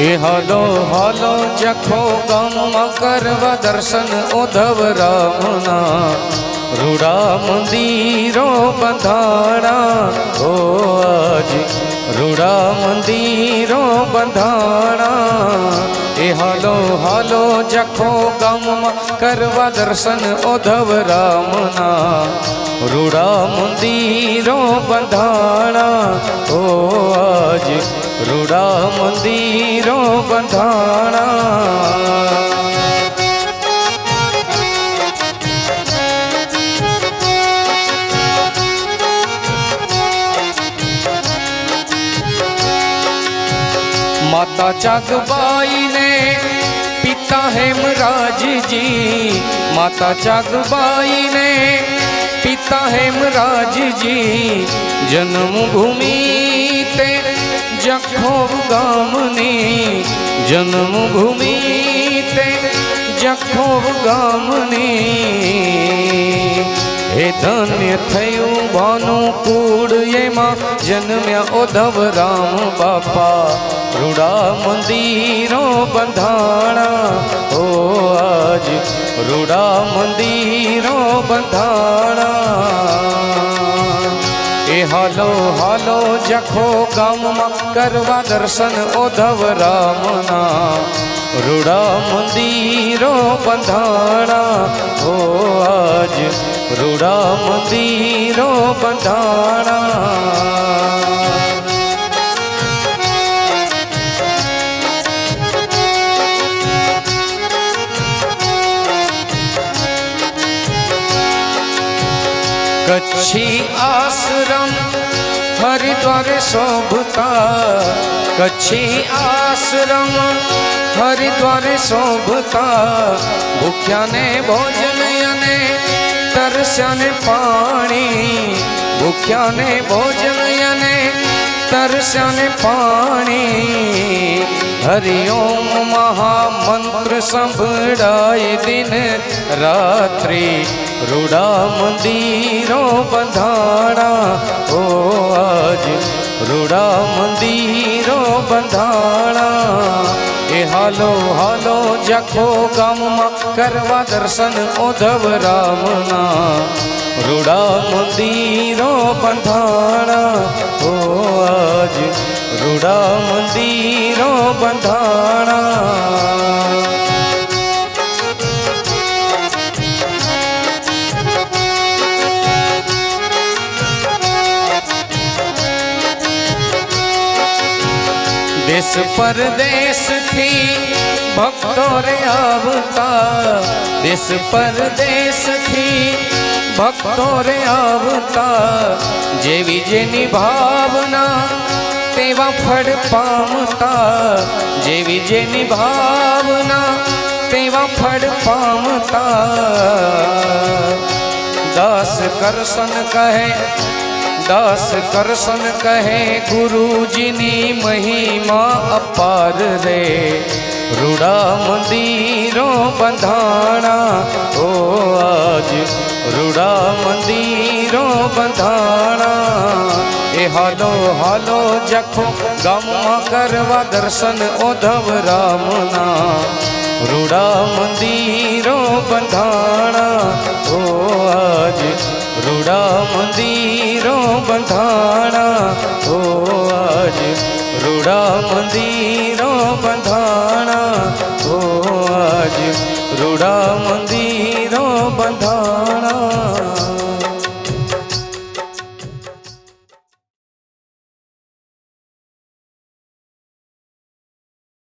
એ હાલો હાલો જખો ગામમાં કરવા દર્શન ઉધવ રામના રૂડા મંદિરો બંધાણા ઓ આજ રૂડા મંદિરો બંધાણા એ હાલો હાલો જખો ગામમાં કરવા દર્શન ઉધવ રામના રૂડા મંદિરો બંધાણા ઓ આજ રૂડા મંદિરો બંધાણા માતા ચાગબાઈ ને हेमराजजी माता जगबाई ने। पिता हेमराज जी जन्मभूमि ते जखोब गामनी। जन्मभूमि ते जखोब गामनी। હે ધન્ય થયું ભાનું કુળ એમાં. જન્મ્યા ઓધવ રામ બાપા. રૂડા મંદિરો બંધાણા. ઓ આજ રૂડા મંદિરો બંધાણા. એ હાલો હાલો, જખો ગામમાં કરવા દર્શન ઓધવ રામના. રૂડા મંદિરો બંધાણા. ઓ રૂડા મંદિરો બંધાણા કચ્છી આશ્રમ હરિદ્વારે શોભતા કચ્છી આશ્રમ હરિદ્વારે શોભતા ભૂખ્યાને ભોજન અને તરસ્યાને પાણી ભૂખ્યાને ભોજન અને તરસ્યાને પાણી હરિઓમ મહામંત્ર સંભળાય દિન રાત્રિ રૂડા મંદિરો બંધાણા ઓ આજ રૂડા મંદિરો બંધાણા એ હાલો હાલો જખો ગામમાં કરવા દર્શન ઉધવ રામના. રૂડા મંદિરો બંધાણા. ઓ આજ રૂડા મંદિરો બંધાણા. દેશ પરદેશથી ભક્તો રે આવતા દેશ પરદેશથી ભક્તો રે આવતા જેવી જેની ભાવના તેવા ફળ પામતા જેવી જેની ભાવના તેવા ફળ પામતા દાસ કરશન કહે દાસ કરશન કહે, ગુરુજીની મહિમા અપાર રે. રૂડા મંદિરો બંધાણા ઓ આજ રૂડા મંદિરો બંધાણા. એ હાલો હાલો જખો ગામમાં કરવા દર્શન ઓધવ રામના. રૂડા મંદિરો બંધાણા ઓ રૂડા મંદિરો બંધાણા. હો આજ રૂડા મંદિરો બંધાણા. હો આજ રૂડા મંદિર